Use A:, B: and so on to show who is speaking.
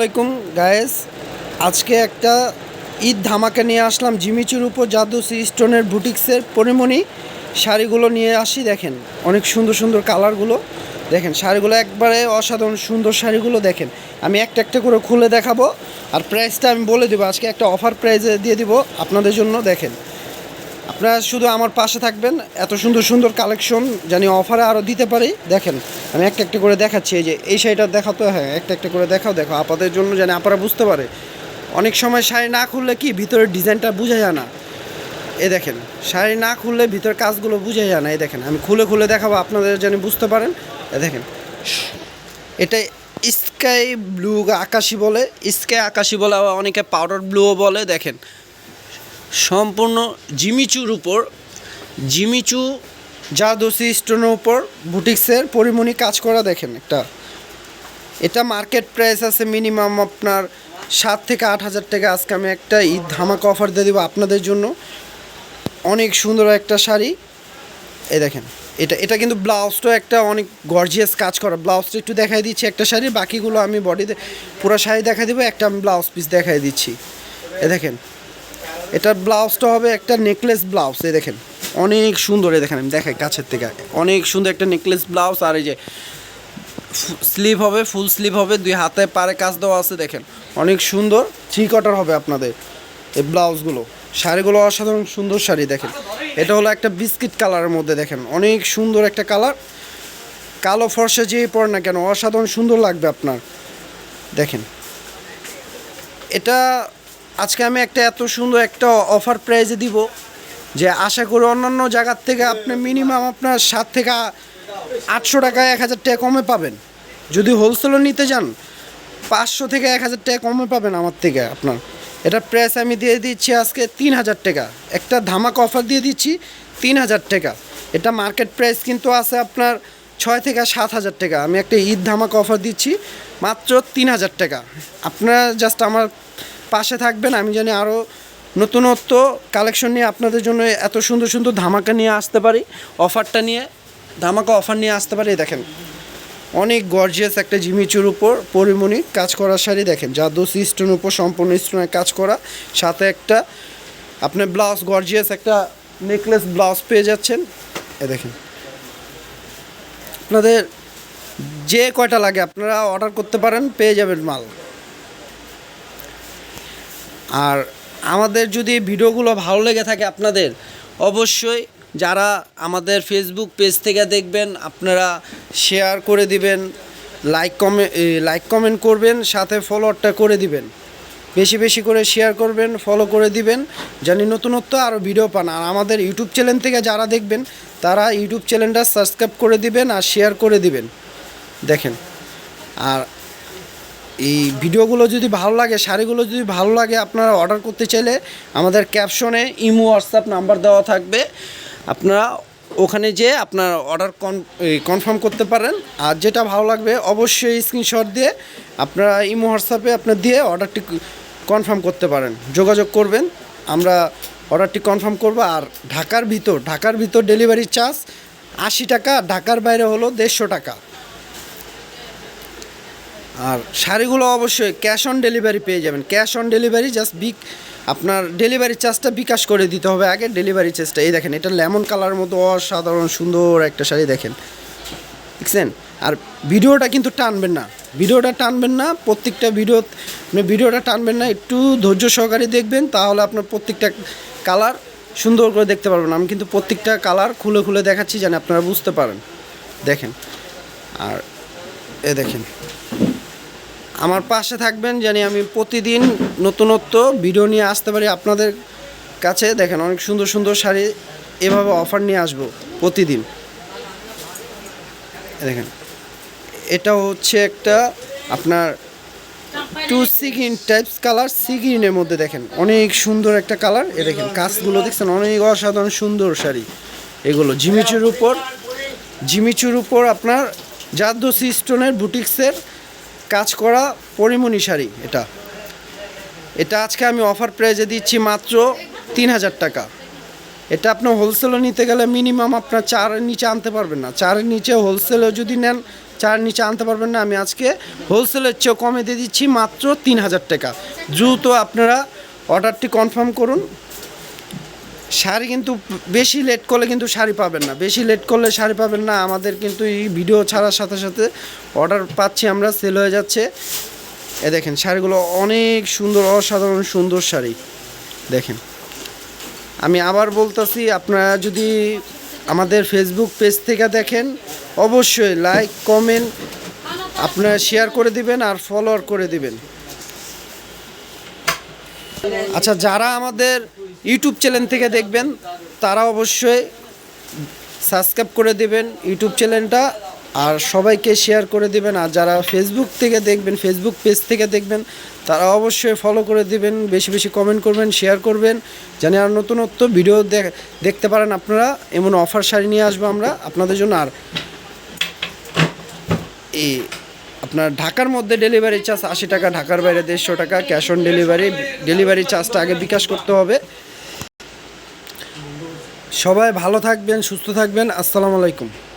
A: আলাইকুম গায়েস আজকে একটা ঈদ ধামাকা নিয়ে আসলাম। জিমিচুর উপর জাদুসি স্টোনের বুটিক্সের পরিমণি শাড়িগুলো নিয়ে আসি, দেখেন। অনেক সুন্দর সুন্দর কালারগুলো, দেখেন। শাড়িগুলো একবারে অসাধারণ সুন্দর শাড়িগুলো, দেখেন। আমি একটা একটা করে খুলে দেখাবো, আর প্রাইসটা আমি বলে দেবো। আজকে একটা অফার প্রাইসে দিয়ে দিব আপনাদের জন্য, দেখেন। আপনারা শুধু আমার পাশে থাকবেন। এত সুন্দর সুন্দর কালেকশন জানি অফারে আরও দিতে পারি। দেখেন, আমি একটা একটা করে দেখাচ্ছি, এই যে এই শাড়িটা দেখাতো হ্যাঁ একটা একটা করে দেখাও, দেখো, আপাদের জন্য জানি আপনারা বুঝতে পারে। অনেক সময় শাড়ি না খুললে কি ভিতরের ডিজাইনটা বোঝা যায় না। এ দেখেন, শাড়ি না খুললে ভিতরের কাজগুলো বোঝা যায় না। এই দেখেন, আমি খুলে খুলে দেখাবো, আপনাদের যেন বুঝতে পারেন। এ দেখেন, এটা স্কাই ব্লু আকাশি বলে স্কাই আকাশি বলে, আবার অনেকে পাউডার ব্লুও বলে, দেখেন। সম্পূর্ণ জিমিচুর উপর, জিমিচু জাদোসি স্টোনের উপর বুটিক্সের পরিমণি কাজ করা দেখেন একটা। এটা মার্কেট প্রাইস আছে মিনিমাম আপনার সাত থেকে আট হাজার টাকা। আজকে আমি একটা ঈদ ধামাকা অফার দিয়ে দেবো আপনাদের জন্য। অনেক সুন্দর একটা শাড়ি। এই দেখেন, এটা এটা কিন্তু ব্লাউজটা একটা অনেক গর্জিয়াস কাজ করা। ব্লাউজটা একটু দেখাই দিচ্ছি একটা শাড়ি, বাকিগুলো আমি বডিতে পুরো শাড়ি দেখা দিব, একটা আমি ব্লাউজ পিস দেখাই দিচ্ছি। এ দেখেন এটার ব্লাউজটা হবে একটা নেকলেস ব্লাউজ এই দেখেন। অনেক সুন্দর, এই দেখেন, আমি দেখাই কাছের থেকে অনেক সুন্দর একটা নেকলেস ব্লাউজ আর এই যে স্লিভ হবে ফুল স্লিভ হবে, দুই হাতে পারে কাজ দেওয়া আছে, দেখেন। অনেক সুন্দর থ্রি কটার হবে আপনাদের এই ব্লাউজগুলো শাড়িগুলো অসাধারণ সুন্দর শাড়ি, দেখেন। এটা হলো একটা বিস্কিট কালারের মধ্যে, দেখেন। অনেক সুন্দর একটা কালার কালো ফর্সা যেই পর না কেন, অসাধারণ সুন্দর লাগবে আপনার। দেখেন। এটা আজকে আমি একটা এত সুন্দর একটা অফার প্রাইজে দিব যে আশা করি অন্যান্য জায়গার থেকে আপনি মিনিমাম আপনার সাত থেকে আটশো টাকা এক হাজার টাকা কমে পাবেন। যদি হোলসেলও নিতে যান পাঁচশো থেকে এক হাজার টাকা কমে পাবেন আমার থেকে আপনার। এটা প্রাইস আমি দিয়ে দিচ্ছি আজকে তিন হাজার টাকা। একটা ধামাক অফার দিয়ে দিচ্ছি তিন হাজার টাকা। এটা মার্কেট প্রাইস কিন্তু আছে আপনার ছয় থেকে সাত হাজার টাকা। আমি একটা ঈদ ধামাকা অফার দিচ্ছি মাত্র তিন হাজার টাকা। আপনারা জাস্ট আমার পাশে থাকবেন, আমি জানি আরও নতুনত্ব কালেকশন নিয়ে আপনাদের জন্য এত সুন্দর সুন্দর ধামাকা নিয়ে আসতে পারি অফারটা নিয়ে, ধামাকা অফার নিয়ে আসতে পারি দেখেন। অনেক গর্জিয়াস একটা জিমিচুর উপর পরিমণি কাজ করা শাড়ি, দেখেন। জাদু স্টোনের উপর সম্পূর্ণ স্টোনের কাজ করা, সাথে একটা আপনি ব্লাউজ গর্জিয়াস একটা নেকলেস ব্লাউজ পেয়ে যাচ্ছেন। এ দেখেন। আপনাদের যে কয়টা লাগে, আপনারা অর্ডার করতে পারেন, পেয়ে যাবেন মাল। আর আমাদের যদি ভিডিওগুলো ভালো লেগে থাকে আপনাদের, অবশ্যই যারা আমাদের ফেসবুক পেজ থেকে দেখবেন, আপনারা শেয়ার করে দিবেন লাইক কমে লাইক কমেন্ট করবেন, সাথে ফলোয়ারটা করে দিবেন। বেশি বেশি করে শেয়ার করবেন ফলো করে দিবেন, জানি নতুনত্ব আরও ভিডিও পান। আর আমাদের ইউটিউব চ্যানেল থেকে যারা দেখবেন, তারা ইউটিউব চ্যানেলটা সাবস্ক্রাইব করে দিবেন আর শেয়ার করে দিবেন। দেখেন, আর এই ভিডিওগুলো যদি ভালো লাগে, শাড়িগুলো যদি ভালো লাগে, আপনারা অর্ডার করতে চাইলে আমাদের ক্যাপশনে ইমো হোয়াটসঅ্যাপ নাম্বার দেওয়া থাকবে। আপনারা ওখানে যেয়ে আপনার অর্ডার কনফার্ম করতে পারেন। আর যেটা ভালো লাগবে, অবশ্যই স্ক্রিনশট দিয়ে আপনারা ইমো হোয়াটসঅ্যাপে আপনার দিয়ে অর্ডারটি কনফার্ম করতে পারেন। যোগাযোগ করবেন, আমরা অর্ডারটি কনফার্ম করব। আর ঢাকার ভিতর ঢাকার ভিতর ডেলিভারি চার্জ আশি টাকা, ঢাকার বাইরে হলো দেড়শো টাকা। আর শাড়িগুলো অবশ্যই ক্যাশ অন ডেলিভারি পেয়ে যাবেন। ক্যাশ অন ডেলিভারি জাস্ট বিক আপনার ডেলিভারি চার্জটা বিকাশ করে দিতে হবে আগে ডেলিভারি চার্জটা এই দেখেন, এটা লেমন কালার মতো অসাধারণ সুন্দর একটা শাড়ি দেখেন। দেখছেন? আর ভিডিওটা কিন্তু টানবেন না। ভিডিওটা টানবেন না, প্রত্যেকটা ভিডিও মানে ভিডিওটা টানবেন না, একটু ধৈর্য সহকারে দেখবেন, তাহলে আপনার প্রত্যেকটা কালার সুন্দর করে দেখতে পারবেন। আমি কিন্তু প্রত্যেকটা কালার খুলে খুলে দেখাচ্ছি যেন আপনারা বুঝতে পারেন। দেখেন? আর এ দেখেন আমার পাশে থাকবেন, জানি আমি প্রতিদিন নতুনত্ব ভিডিও নিয়ে আসতে পারি আপনাদের কাছে। দেখেন, অনেক সুন্দর সুন্দর শাড়ি এভাবে অফার নিয়ে আসব প্রতিদিন। দেখেন, এটা হচ্ছে একটা আপনার টু সিগিন টাইপস কালার সিগিনের মধ্যে দেখেন, অনেক সুন্দর একটা কালার এ দেখেন, কাজগুলো দেখছেন, অনেক অসাধারণ সুন্দর শাড়ি এগুলো। জিমিচুর উপর জিমিচুর উপর আপনার জাদ্দসি স্টোনের বুটিক্সের কাজ করা পরিমণি শাড়ি এটা। এটা আজকে আমি অফার প্রাইজে দিচ্ছি মাত্র তিন হাজার টাকা। এটা আপনার হোলসেলও নিতে গেলে মিনিমাম আপনার চারের নিচে আনতে পারবেন না। চারের নিচে হোলসেলে যদি নেন চার নিচে আনতে পারবেন না। আমি আজকে হোলসেলের চেয়েও কমে দিয়ে দিচ্ছি মাত্র তিন হাজার টাকা। দ্রুত আপনারা অর্ডারটি কনফার্ম করুন। শাড়ি কিন্তু বেশি লেট করলে কিন্তু শাড়ি পাবেন না। বেশি লেট করলে শাড়ি পাবেন না। আমাদের কিন্তু এই ভিডিও ছাড়ার সাথে সাথে অর্ডার পাচ্ছি আমরা সেল হয়ে যাচ্ছে। এ দেখেন, শাড়িগুলো অনেক সুন্দর, অসাধারণ সুন্দর শাড়ি। দেখেন, আমি আবার বলতেছি, আপনারা যদি আমাদের ফেসবুক পেজ থেকে দেখেন, অবশ্যই লাইক কমেন্ট আপনারা শেয়ার করে দিবেন আর ফলোয়ার করে দিবেন। আচ্ছা যারা আমাদের ইউটিউব চ্যানেল থেকে দেখবেন, তারা অবশ্যই সাবস্ক্রাইব করে দেবেন ইউটিউব চ্যানেলটা আর সবাইকে শেয়ার করে দেবেন। আর যারা ফেসবুক থেকে দেখবেন ফেসবুক পেজ থেকে দেখবেন, তারা অবশ্যই ফলো করে দেবেন, বেশি বেশি কমেন্ট করবেন শেয়ার করবেন জানি আর নতুনত্ব ভিডিও দেখ- দেখতে পারেন আপনারা। এমন অফার শাড়ি নিয়ে আসব আমরা আপনাদের জন্য। আর এই আপনার ঢাকার মধ্যে ডেলিভারি চার্জ আশি টাকা, ঢাকার বাইরে দেড়শো টাকা ক্যাশ অন ডেলিভারি ডেলিভারি চার্জটা আগে বিকাশ করতে হবে। সবাই ভালো থাকবেন, সুস্থ থাকবেন, আসসালামু আলাইকুম।